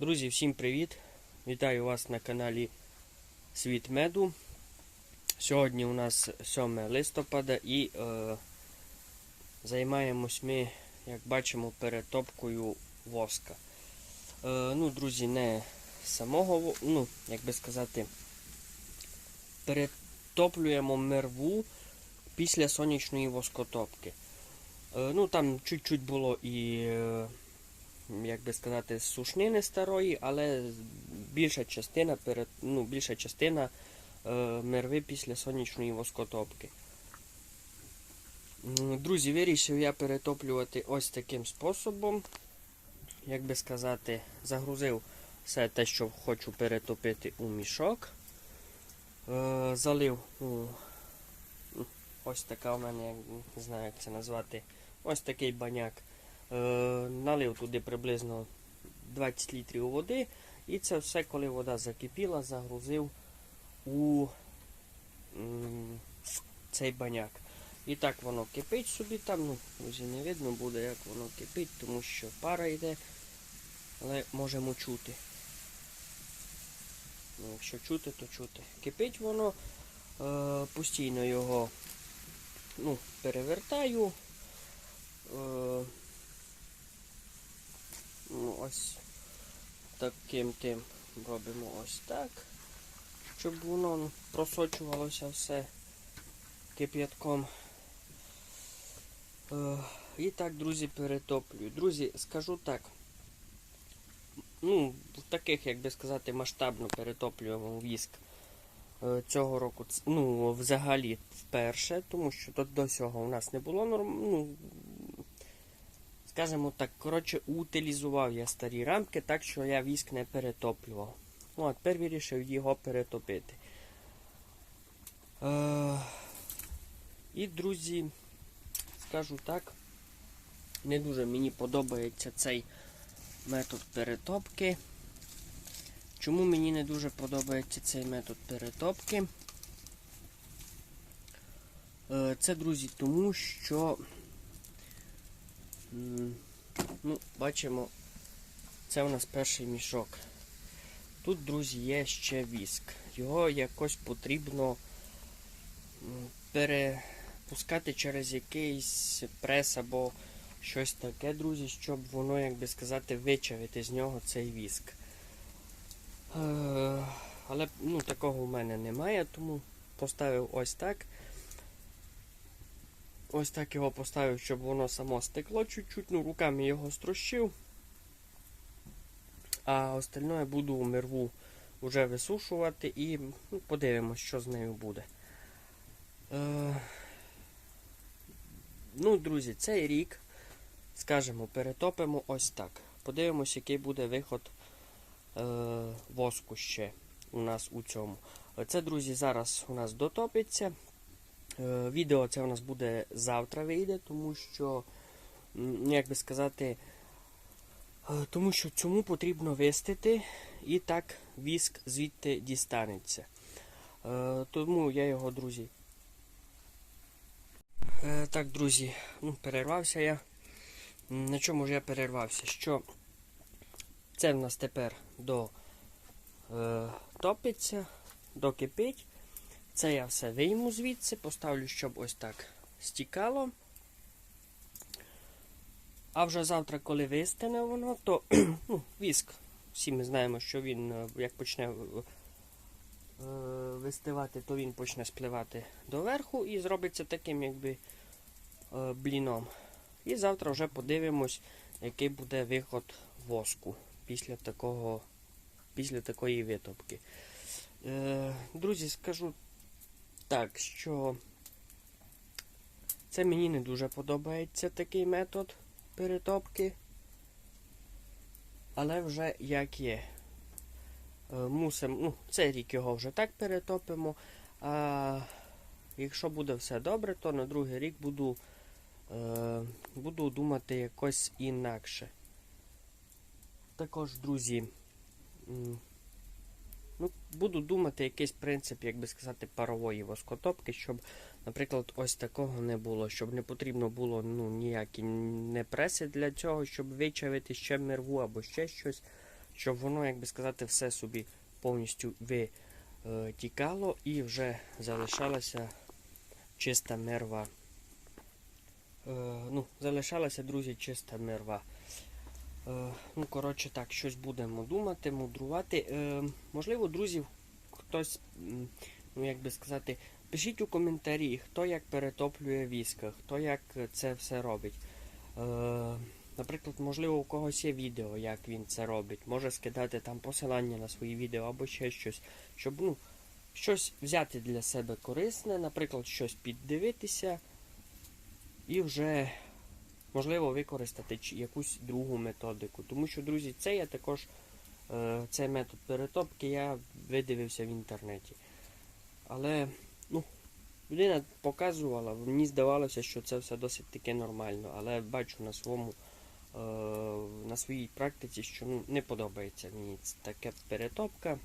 Друзі, всім привіт! Вітаю вас на каналі Світ Меду. Сьогодні у нас 7 листопада і е, займаємось ми, як бачимо, перетопкою воска. Е, ну, друзі, не самого, ну, як би сказати, перетоплюємо мерву після сонячної воскотопки. Е, ну, там чуть-чуть було і. Е, як би сказати, з сушнини старої, але більша частина перед, ну, більша частина е, мерви після сонячної воскотопки. Друзі, вирішив я перетоплювати ось таким способом. Як би сказати, загрузив все те, що хочу перетопити у мішок. Е, залив ну, ось така у мене, не знаю, як це назвати, ось такий баняк. Е, налив туди приблизно 20 літрів води, і це все, коли вода закипіла, загрузив у цей баняк. І так воно кипить собі там, ну, вже не видно буде, як воно кипить, тому що пара йде, але можемо чути. Ну, якщо чути, то чути. Кипить воно, е, постійно його ну, перевертаю. Е, Ну, ось таким тим робимо ось так, щоб воно ну, просочувалося все кип'ятком. Е, і так, друзі, перетоплюю. Друзі, скажу так. Ну, таких, як би сказати, масштабно перетоплюємо віск е, цього року. Ну, взагалі вперше, тому що до, до цього у нас не було норм, ну, скажімо так, коротше, утилізував я старі рамки, так що я віск не перетоплював. Ну, а тепер вирішив його перетопити. Е, і, друзі, скажу так, не дуже мені подобається цей метод перетопки. Чому мені не дуже подобається цей метод перетопки? Е, Це, друзі, тому що Ну, бачимо, це у нас перший мішок. Тут, друзі, є ще віск. Його якось потрібно перепускати через якийсь прес або щось таке, друзі, щоб воно, як би сказати, вичавити з нього цей віск. Е, але ну, такого в мене немає, тому поставив ось так. Ось так його поставив, щоб воно само стекло чуть-чуть, ну, руками його строщив. А остальное буду мерву вже висушувати і ну, подивимось, що з нею буде. Е, ну, друзі, цей рік, скажімо, перетопимо ось так. Подивимось, який буде виход е, воску ще у нас у цьому. Це, друзі, зараз у нас дотопиться. Е, Відео це у нас буде завтра вийде, тому що, ну, як би сказати, е, тому що цьому потрібно вистити і так віск звідти дістанеться. Е, Тому я його, друзі. Так, друзі, ну, перервався я. На чому ж я перервався? Що це в нас тепер до топиться, докипить. Це я все вийму звідси, поставлю, щоб ось так стікало. А вже завтра, коли вистане воно, то ну, віск. Всі ми знаємо, що він е, як почне е, вистивати, то він почне спливати доверху і зробиться таким якби е, бліном. І завтра вже подивимось, який буде виход воску після такого, після такої витопки. Е, друзі, скажу так, що це мені не дуже подобається такий метод перетопки. Але вже як є. Е, Мусимо, ну, цей рік його вже так перетопимо. А якщо буде все добре, то на другий рік буду, е, буду думати якось інакше. Також, друзі, Ну, буду думати якийсь принцип, як би сказати, парової воскотопки, щоб, наприклад, ось такого не було, щоб не потрібно було ну, ніякі не преси для цього, щоб вичавити ще мерву або ще щось, щоб воно, як би сказати, все собі повністю витікало і вже залишалася чиста мерва. Е, ну, залишалася, друзі, чиста мерва. Е, ну, коротше так, щось будемо думати, мудрувати. Е, можливо, друзі, хтось, ну як би сказати, пишіть у коментарі, хто як перетоплює віска, хто як це все робить. Е, наприклад, можливо, у когось є відео, як він це робить. Може скидати там посилання на свої відео або ще щось, щоб ну, щось взяти для себе корисне, наприклад, щось піддивитися і вже можливо використати якусь другу методику. Тому що, друзі, це я також е, цей метод перетопки я видивився в інтернеті. Але ну, людина показувала, мені здавалося, що це все досить таки нормально, але бачу на своєму е, на своїй практиці, що ну, не подобається мені таке перетопка.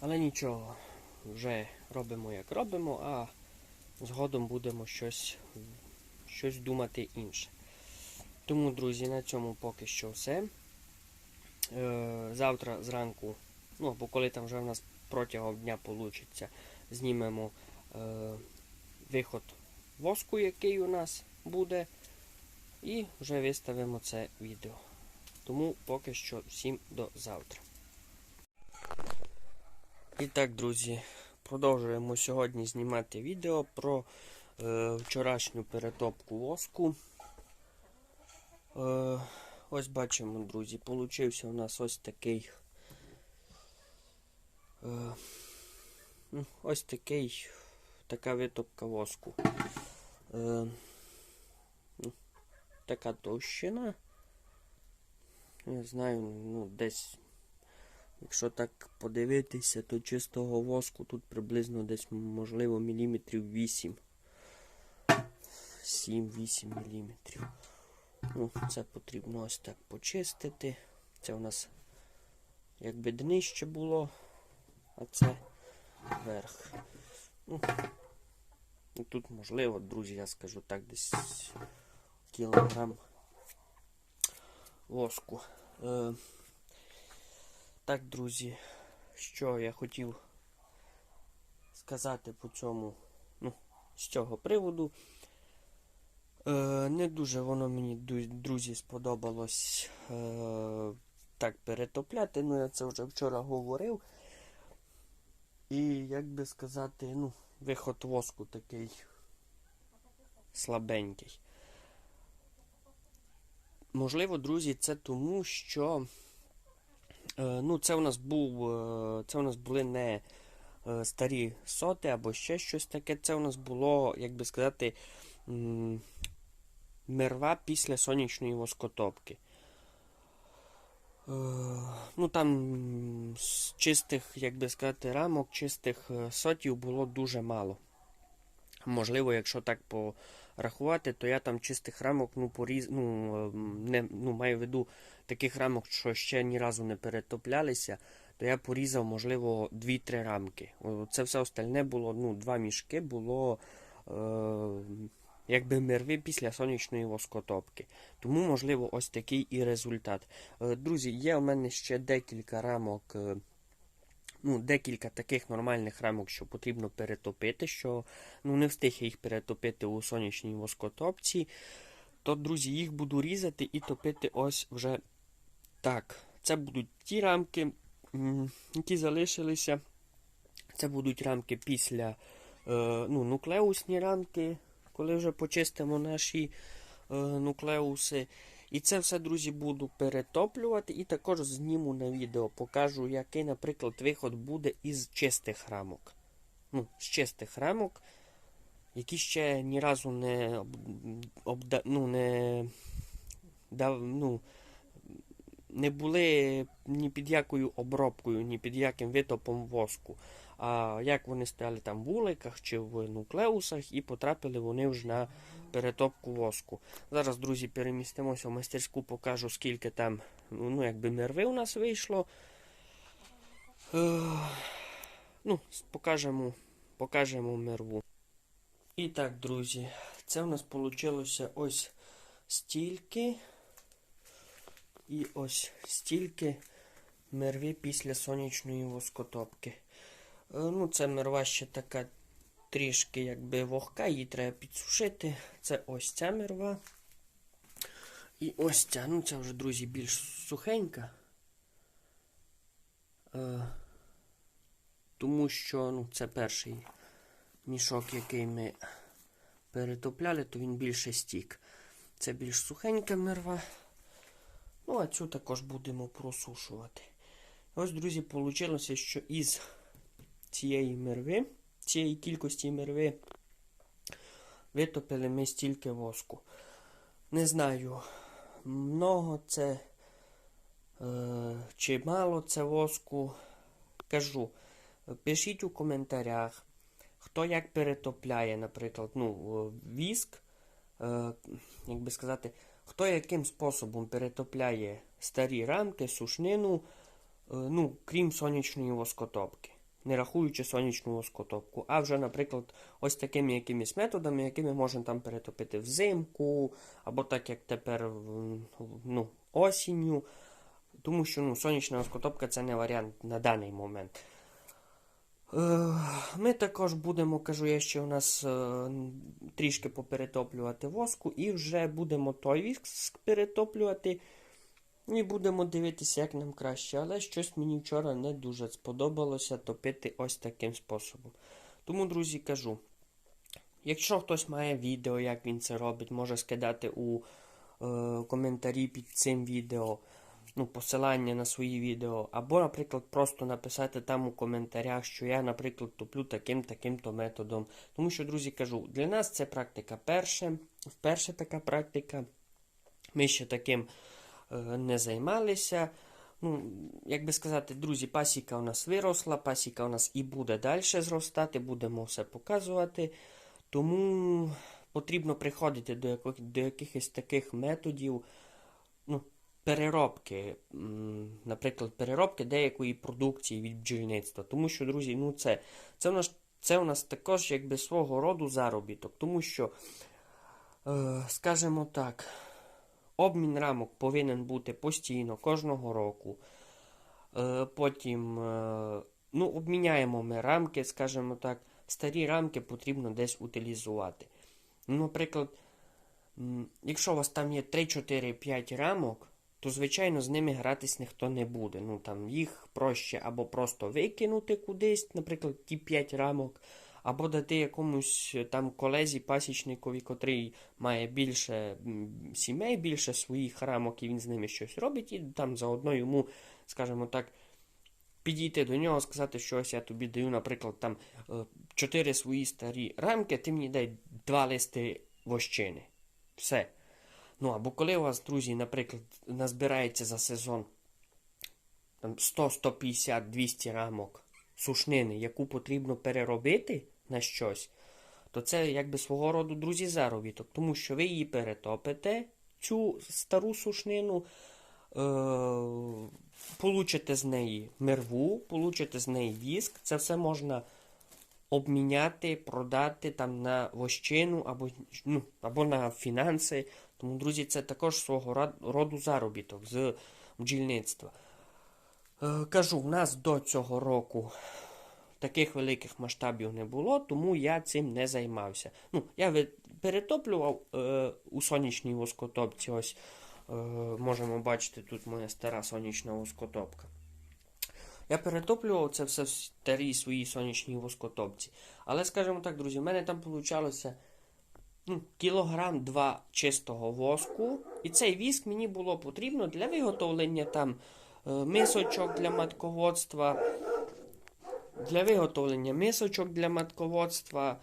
Але нічого, вже робимо як робимо, а згодом будемо щось, щось думати інше. Тому, друзі, на цьому поки що все. Е, завтра зранку, ну або коли там вже в нас протягом дня вийде, знімемо е, виход воску, який у нас буде, і вже виставимо це відео. Тому поки що всім до завтра. І так, друзі, продовжуємо сьогодні знімати відео про вчорашню перетопку воску. Е, ось бачимо, друзі, получився у нас ось такий. Е, ну, ось такий, така витопка воску. Е, ну, така товщина. Не знаю, ну десь, якщо так подивитися, то чистого воску тут приблизно десь, можливо, міліметрів 8. 7-8 міліметрів. Ну, це потрібно ось так почистити. Це у нас якби днище було, а це верх. Ну, тут, можливо, друзі, я скажу так, десь кілограм воску. Е, так, друзі, що я хотів сказати по цьому, ну, з цього приводу. Е, не дуже воно мені, друзі, сподобалось е, так перетопляти. Ну, я це вже вчора говорив. І, як би сказати, ну, виход воску такий слабенький. Можливо, друзі, це тому, що е, ну, це у нас був, це у нас були не старі соти або ще щось таке. Це у нас було, як би сказати, мерва після сонячної воскотопки. Е, ну там з чистих, як би сказати, рамок, чистих е, сотів було дуже мало. Можливо, якщо так порахувати, то я там чистих рамок, ну, поріз... ну, е, не, ну, маю в виду таких рамок, що ще ні разу не перетоплялися, то я порізав, можливо, 2-3 рамки. Це все остальне було, ну, два мішки було е, якби мерви після сонячної воскотопки. Тому, можливо, ось такий і результат. Е, Друзі, є у мене ще декілька рамок. е, Ну, декілька таких нормальних рамок, що потрібно перетопити, що ну, не встиг я їх перетопити у сонячній воскотопці. То, друзі, їх буду різати і топити ось вже так. Це будуть ті рамки, які залишилися. Це будуть рамки після е, ну, нуклеусні рамки, коли вже почистимо наші е, нуклеуси. І це все, друзі, буду перетоплювати і також зніму на відео. Покажу, який, наприклад, виход буде із чистих рамок. Ну, з чистих рамок, які ще ні разу не обда, ну, не, дав, ну, не були ні під якою обробкою, ні під яким витопом воску. А як вони стояли там в вуликах чи в нуклеусах, і потрапили вони вже на перетопку воску. Зараз, друзі, перемістимося в мастерську, покажу, скільки там ну, якби мерви у нас вийшло. Е, ну, покажемо, покажемо мерву. І так, друзі, це у нас вийшло ось стільки. І ось стільки мерви після сонячної воскотопки. Е, Ну, це мерва ще така трішки якби вогка, її треба підсушити. Це ось ця мерва. І ось ця. Ну, ця вже, друзі, більш сухенька. Е, тому що ну, це перший мішок, який ми перетопляли, то він більше стік. Це більш сухенька мерва. Ну, а цю також будемо просушувати. Ось, друзі, вийшло, що із цієї мерви, цієї кількості мерви, витопили ми стільки воску. Не знаю, много це е, чи мало це воску. Кажу, пишіть у коментарях, хто як перетопляє, наприклад, ну, віск, е, як би сказати, хто яким способом перетопляє старі рамки, сушнину, е, ну, крім сонячної воскотопки. Не рахуючи сонячну воскотопку, а вже, наприклад, ось такими якимись методами, якими можемо там перетопити взимку, або так як тепер ну, осінню. Тому що ну, сонячна воскотопка це не варіант на даний момент. Е, Ми також будемо, кажу я, ще у нас е, трішки поперетоплювати воску, і вже будемо той віск перетоплювати. І будемо дивитися, як нам краще. Але щось мені вчора не дуже сподобалося топити ось таким способом. Тому, друзі, кажу. Якщо хтось має відео, як він це робить, може скидати у е, коментарі під цим відео ну, посилання на свої відео. Або, наприклад, просто написати там у коментарях, що я, наприклад, топлю таким-таким-то методом. Тому що, друзі, кажу, для нас це практика перша, вперше така практика. Ми ще таким не займалися. Ну, як би сказати, друзі, пасіка у нас виросла, пасіка у нас і буде далі зростати, будемо все показувати. Тому потрібно приходити до, яких, до якихось таких методів ну, переробки, наприклад, переробки деякої продукції від бджільництва. Тому що, друзі, ну це, це, у нас, це у нас також якби свого роду заробіток. Тому що, е, скажімо так, обмін рамок повинен бути постійно, кожного року. Е, потім е, ну, обміняємо ми рамки, скажімо так, старі рамки потрібно десь утилізувати. Наприклад, якщо у вас там є 3-4-5 рамок, то, звичайно, з ними гратись ніхто не буде. Ну, там, їх проще або просто викинути кудись, наприклад, ті 5 рамок, або дати якомусь е, там колезі, пасічникові, котрий має більше сімей, більше своїх рамок, і він з ними щось робить, і там заодно йому, скажімо так, підійти до нього, сказати, що ось я тобі даю, наприклад, там е, чотири свої старі рамки, ти мені дай два листи вощини. Все. Ну, або коли у вас, друзі, наприклад, назбирається за сезон там 100, 150, 200 рамок сушнини, яку потрібно переробити на щось, то це якби свого роду, друзі, заробіток, тому що ви її перетопите, цю стару сушнину, е- получите з неї мерву, получите з неї віск, це все можна обміняти, продати там на вощину або, ну, або на фінанси. Тому, друзі, це також свого роду заробіток з бджільництва. Е, кажу, в нас до цього року таких великих масштабів не було, тому я цим не займався. Ну, я перетоплював е, у сонячній воскотопці. Ось е, можемо бачити тут моя стара сонячна воскотопка. Я перетоплював це все в старій своїй сонячній воскотопці. Але, скажімо так, друзі, в мене там вийшло ну, кілограм два чистого воску. І цей віск мені було потрібно для виготовлення там е, мисочок для матководства, для виготовлення мисочок для матководства,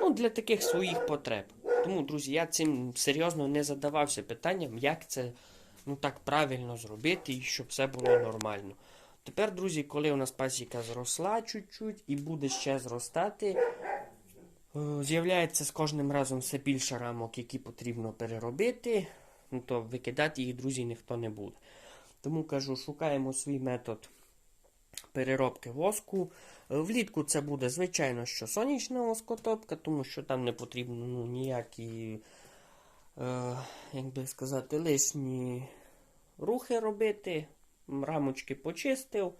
ну, для таких своїх потреб. Тому, друзі, я цим серйозно не задавався питанням, як це ну, так правильно зробити і щоб все було нормально. Тепер, друзі, коли у нас пасіка зросла чуть-чуть і буде ще зростати, е, з'являється з кожним разом все більше рамок, які потрібно переробити, ну то викидати їх, друзі, ніхто не буде. Тому кажу, шукаємо свій метод переробки воску. Е, Влітку це буде, звичайно, що сонячна воскотопка, тому що там не потрібно ну, ніякі, е, як би сказати, лишні рухи робити, рамочки почистив,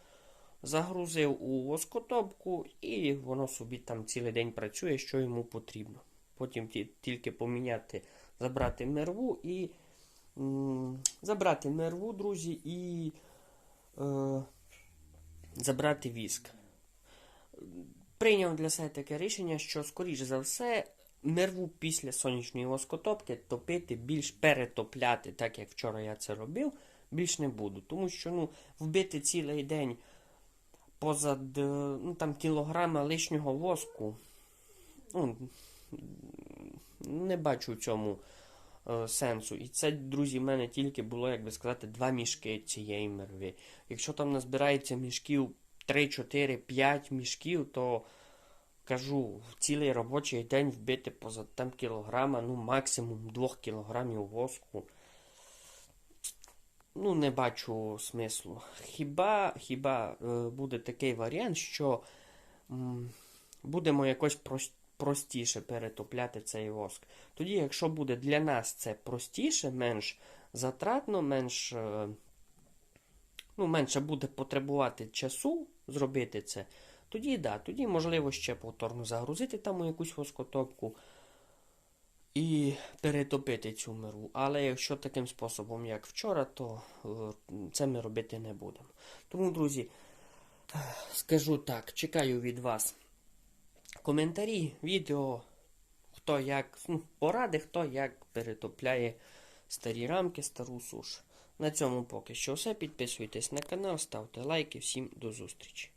загрузив у воскотопку і воно собі там цілий день працює, що йому потрібно. Потім тільки поміняти, забрати мерву і забрати мерву, друзі, і е, забрати віск. Прийняв для себе таке рішення, що, скоріш за все, мерву після сонячної воскотопки топити, більш перетопляти, так як вчора я це робив, більш не буду. Тому що ну, вбити цілий день позад е, ну, там, кілограма лишнього воску. Ну, не бачу цьому сенсу. І це, друзі, в мене тільки було, як би сказати, два мішки цієї мерви. Якщо там назбирається мішків 3, 4, 5 мішків, то кажу, цілий робочий день вбити поза там кілограма, ну максимум 2 кілограмів воску. Ну, не бачу смислу. Хіба, хіба е, буде такий варіант, що м, будемо якось простіше перетопляти цей воск. Тоді, якщо буде для нас це простіше, менш затратно, менш, е, ну, менше буде потребувати часу зробити це, тоді да, тоді можливо ще повторно загрузити там якусь воскотопку і перетопити цю миру. Але якщо таким способом, як вчора, то е, це ми робити не будемо. Тому, друзі, скажу так, чекаю від вас коментарі, відео, хто як, ну, поради, хто як перетопляє старі рамки, стару суш. На цьому поки що все. Підписуйтесь на канал, ставте лайки. Всім до зустрічі.